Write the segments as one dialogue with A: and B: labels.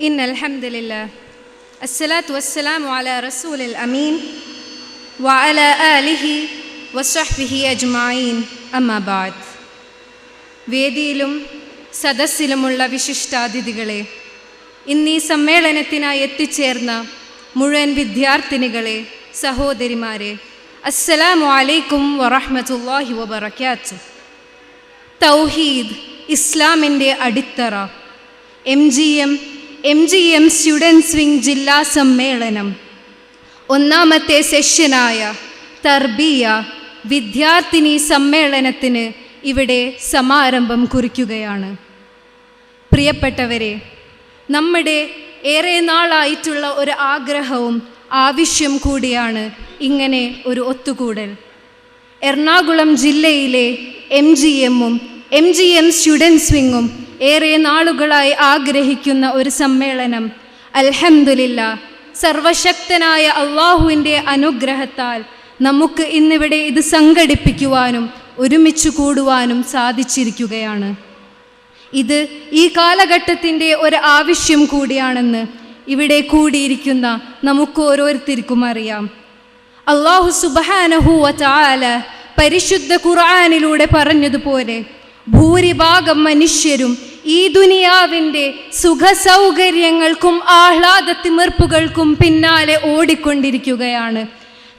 A: إن الحمد لله الصلاة والسلام على رسول الأمين وعلى آله وصحبه أجمعين أما بعد വേദിയിലും സദസ്സിലുമുള്ള വിശിഷ്ടാതിഥികളെ ഇന്നീ സമ്മേളനത്തിനായി എത്തിച്ചേർന്ന മുഴുവൻ വിദ്യാർത്ഥിനികളെ സഹോദരിമാരെ അസ്സലാമു അലൈക്കും വറഹ്മത്തുള്ളാഹി വബറകാത്തു തൗഹീദ് ഇസ്ലാമിൻ്റെ അടിത്തറ M G M M G M students wing ജില്ലാ സമ്മേളനം. ഒന്നാമത്തെ സെഷനായ തർബിയ വിദ്യാർത്ഥിനി സമ്മേളനത്തിന് ഇവിടെ സമാരംഭം കുറിക്കുകയാണ്. പ്രിയപ്പെട്ടവരെ നമ്മുടെ ഏറെ നാളായിട്ടുള്ള ഒരു ആഗ്രഹവും ആവശ്യം കൂടിയാണ് ഇങ്ങനെ ഒരു ഒത്തുകൂടൽ. എറണാകുളം ജില്ലയിലെ എം ജി എമ്മും എം ജി എം സ്റ്റുഡൻസ് വിങ്ങും ഏറെ നാളുകളായി ആഗ്രഹിക്കുന്ന ഒരു സമ്മേളനം. അൽഹംദുലില്ല സർവശക്തനായ അള്ളാഹുവിന്റെ അനുഗ്രഹത്താൽ നമുക്ക് ഇന്നിവിടെ ഇത് സംഘടിപ്പിക്കുവാനും ഒരുമിച്ച് കൂടുവാനും സാധിച്ചിരിക്കുകയാണ്. ഇത് ഈ കാലഘട്ടത്തിന്റെ ഒരു ആവശ്യം കൂടിയാണെന്ന് ഇവിടെ കൂടിയിരിക്കുന്ന നമുക്ക് ഓരോരുത്തർക്കും അറിയാം. അള്ളാഹു സുബാനഹുവ ചാല പരിശുദ്ധ ഖുർആാനിലൂടെ പറഞ്ഞതുപോലെ ഭൂരിഭാഗം മനുഷ്യരും ഈ ദുനിയാവിന്റെ സുഖസൗകര്യങ്ങൾക്കും ആഹ്ലാദത്തിമിർപ്പുകൾക്കും പിന്നാലെ ഓടിക്കൊണ്ടിരിക്കുകയാണ്.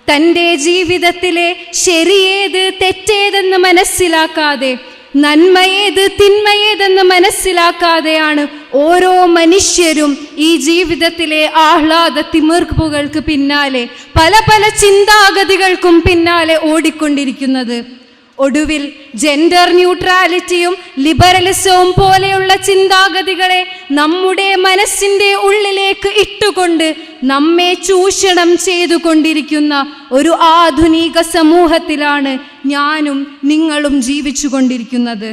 A: തന്റെ ജീവിതത്തിലെ ശരിയേത് തെറ്റേതെന്ന് മനസ്സിലാക്കാതെ നന്മയേത് തിന്മയേതെന്ന് മനസ്സിലാക്കാതെയാണ് ഓരോ മനുഷ്യരും ഈ ജീവിതത്തിലെ ആഹ്ലാദ തിമിർപ്പുകൾക്ക് പിന്നാലെ പല പല ചിന്താഗതികൾക്കും പിന്നാലെ ഓടിക്കൊണ്ടിരിക്കുന്നത്. ഒടുവിൽ ജെൻഡർ ന്യൂട്രാലിറ്റിയും ലിബറലിസവും പോലെയുള്ള ചിന്താഗതികളെ നമ്മുടെ മനസ്സിന്റെ ഉള്ളിലേക്ക് ഇട്ടുകൊണ്ട് നമ്മെ ചൂഷണം ചെയ്തുകൊണ്ടിരിക്കുന്ന ഒരു ആധുനിക സമൂഹത്തിലാണ് ഞാനും നിങ്ങളും ജീവിച്ചു കൊണ്ടിരിക്കുന്നത്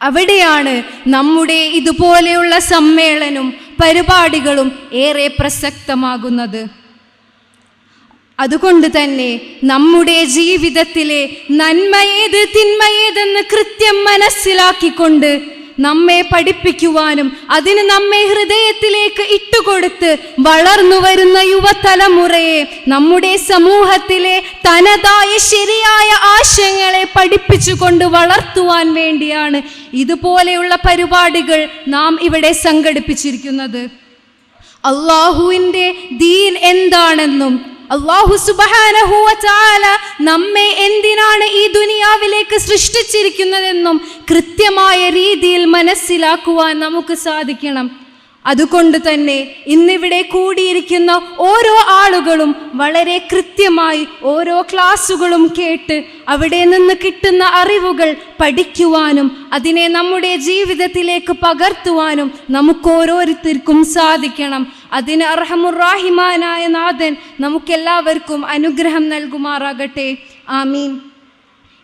A: അവിടെയാണ് നമ്മുടെ ഇതുപോലെയുള്ള സമ്മേളനവും പരിപാടികളും ഏറെ പ്രസക്തമാകുന്നത്. അതുകൊണ്ട് തന്നെ നമ്മുടെ ജീവിതത്തിലെ നന്മയേത് തിന്മയേതെന്ന് കൃത്യം മനസ്സിലാക്കിക്കൊണ്ട് നമ്മെ പഠിപ്പിക്കുവാനും അതിന് നമ്മെ ഹൃദയത്തിലേക്ക് ഇട്ടുകൊടുത്ത് വളർന്നു വരുന്ന യുവതലമുറയെ നമ്മുടെ സമൂഹത്തിലെ തനതായ ശരിയായ ആശയങ്ങളെ പഠിപ്പിച്ചുകൊണ്ട് വളർത്തുവാൻ വേണ്ടിയാണ് ഇതുപോലെയുള്ള പരിപാടികൾ നാം ഇവിടെ സംഘടിപ്പിച്ചിരിക്കുന്നത്. അള്ളാഹുവിന്റെ ദീൻ എന്താണെന്നും അള്ളാഹു സുബാനഹുവ ചാല നമ്മെ എന്തിനാണ് ഈ ദുനിയാവിലേക്ക് സൃഷ്ടിച്ചിരിക്കുന്നതെന്നും കൃത്യമായ രീതിയിൽ മനസ്സിലാക്കുവാൻ നമുക്ക് സാധിക്കണം. അതുകൊണ്ട് തന്നെ ഇന്നിവിടെ കൂടിയിരിക്കുന്ന ഓരോ ആളുകളും വളരെ കൃത്യമായി ഓരോ ക്ലാസ്സുകളും കേട്ട് അവിടെ നിന്ന് കിട്ടുന്ന അറിവുകൾ പഠിക്കുവാനും അതിനെ നമ്മുടെ ജീവിതത്തിലേക്ക് പകർത്തുവാനും നമുക്ക് ഓരോരുത്തർക്കും സാധിക്കണം. അതിന് അർഹമുറാഹിമാനായ നാഥൻ നമുക്കെല്ലാവർക്കും അനുഗ്രഹം നൽകുമാറാകട്ടെ. ആമീൻ.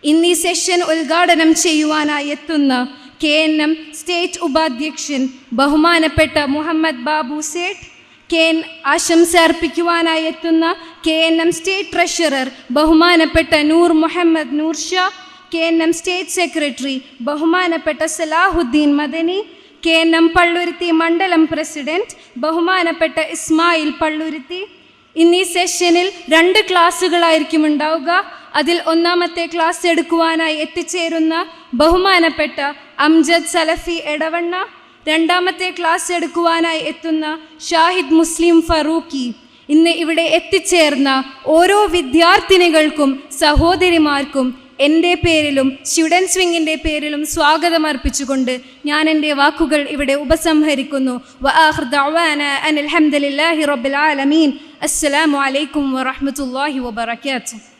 A: ഇന്ന് സെഷൻ ഉദ്ഘാടനം ചെയ്യുവാനായി എത്തുന്ന കെ എൻ എം സ്റ്റേറ്റ് ഉപാധ്യക്ഷൻ ബഹുമാനപ്പെട്ട മുഹമ്മദ് ബാബു സേഠ് കെ എൻ ആശംസ അർപ്പിക്കുവാനായി എത്തുന്ന K N M state treasurer ബഹുമാനപ്പെട്ട Noor Muhammad Noor Shah K N M state secretary ബഹുമാനപ്പെട്ട Salahuddin Madani K N M Palluruthy മണ്ഡലം പ്രസിഡന്റ് ബഹുമാനപ്പെട്ട ഇസ്മായിൽ പള്ളുരുത്തി. ഇന്നീ സെഷനിൽ രണ്ട് ക്ലാസ്സുകളായിരിക്കും ഉണ്ടാവുക. അതിൽ ഒന്നാമത്തെ ക്ലാസ് എടുക്കുവാനായി എത്തിച്ചേരുന്ന ബഹുമാനപ്പെട്ട അംജദ് സലഫി എടവണ്ണ രണ്ടാമത്തെ ക്ലാസ് എടുക്കുവാനായി എത്തുന്ന ഷാഹിദ് മുസ്ലിം ഫറൂഖി. ഇന്ന് ഇവിടെ എത്തിച്ചേർന്ന ഓരോ വിദ്യാർത്ഥിനികൾക്കും സഹോദരിമാർക്കും എന്റെ പേരിലും സ്റ്റുഡൻസ് വിങ്ങിന്റെ പേരിലും സ്വാഗതം അർപ്പിച്ചുകൊണ്ട് ഞാൻ എന്റെ വാക്കുകൾ ഇവിടെ ഉപസംഹരിക്കുന്നു. ഹംദുലില്ലാഹി റബ്ബിൽ ആലമീൻ. അസ്സലാമു അലൈക്കും വറഹ്മത്തുള്ളാഹി വബറകാതുഹു.